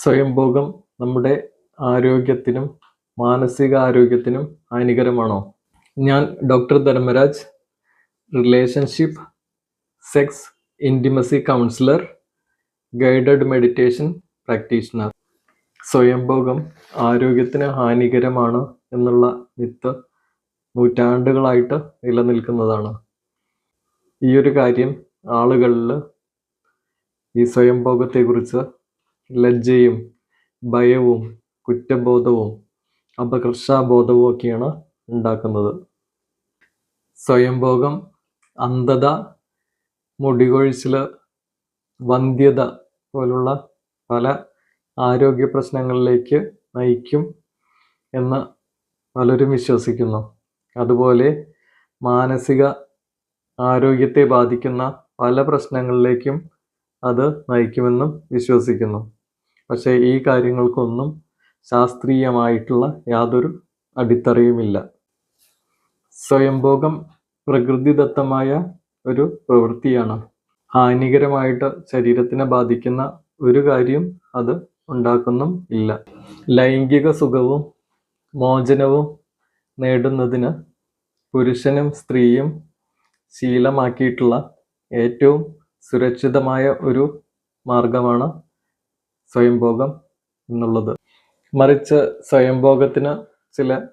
സ്വയംഭോഗം നമ്മുടെ ആരോഗ്യത്തിനും മാനസിക ആരോഗ്യത്തിനും ഹാനികരമാണോ? ഞാൻ doctor Dharmaraj relationship sex intimacy counsellor guided meditation practitioner. സ്വയംഭോഗം ആരോഗ്യത്തിന് ഹാനികരമാണ് എന്നുള്ള മിത്ത് നൂറ്റാണ്ടുകളായിട്ട് നിലനിൽക്കുന്നതാണ്. ഈ ഒരു കാര്യം ആളുകളിൽ ഈ സ്വയംഭോഗത്തെക്കുറിച്ച് ലജ്ജയും ഭയവും കുറ്റബോധവും അപകർഷാബോധവും ഒക്കെയാണ് ഉണ്ടാക്കുന്നത്. സ്വയംഭോഗം അന്ധത മുടികൊഴിച്ചിൽ വന്ധ്യത പോലുള്ള പല ആരോഗ്യ പ്രശ്നങ്ങളിലേക്ക് നയിക്കും എന്ന് പലരും വിശ്വസിക്കുന്നു. അതുപോലെ മാനസിക ആരോഗ്യത്തെ ബാധിക്കുന്ന പല പ്രശ്നങ്ങളിലേക്കും അത് നയിക്കുമെന്നും വിശ്വസിക്കുന്നു. പക്ഷേ ഈ കാര്യങ്ങൾക്കൊന്നും ശാസ്ത്രീയമായിട്ടുള്ള യാതൊരു അടിത്തറയുമില്ല. സ്വയംഭോഗം പ്രകൃതിദത്തമായ ഒരു പ്രവൃത്തിയാണ്. ഹാനികരമായിട്ട് ശരീരത്തിനെ ബാധിക്കുന്ന ഒരു കാര്യം അത് ഉണ്ടാക്കുന്നും ഇല്ല. ലൈംഗിക സുഖവും മോചനവും നേടുന്നതിന് പുരുഷനും സ്ത്രീയും ശീലമാക്കിയിട്ടുള്ള ഏറ്റവും സുരക്ഷിതമായ ഒരു മാർഗമാണ് സ്വയംഭോഗം എന്നുള്ളത്. മറിച്ച് സ്വയംഭോഗത്തിന് ചില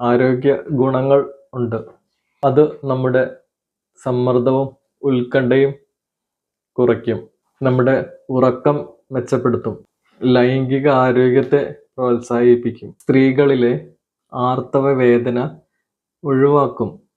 ആരോഗ്യ ഗുണങ്ങൾ ഉണ്ട്. അത് നമ്മുടെ സമ്മർദ്ദവും ഉത്കണ്ഠയും കുറയ്ക്കും. നമ്മുടെ ഉറക്കം മെച്ചപ്പെടുത്തും. ലൈംഗിക ആരോഗ്യത്തെ പ്രോത്സാഹിപ്പിക്കും. സ്ത്രീകളിലെ ആർത്തവ വേദന ഒഴിവാക്കും.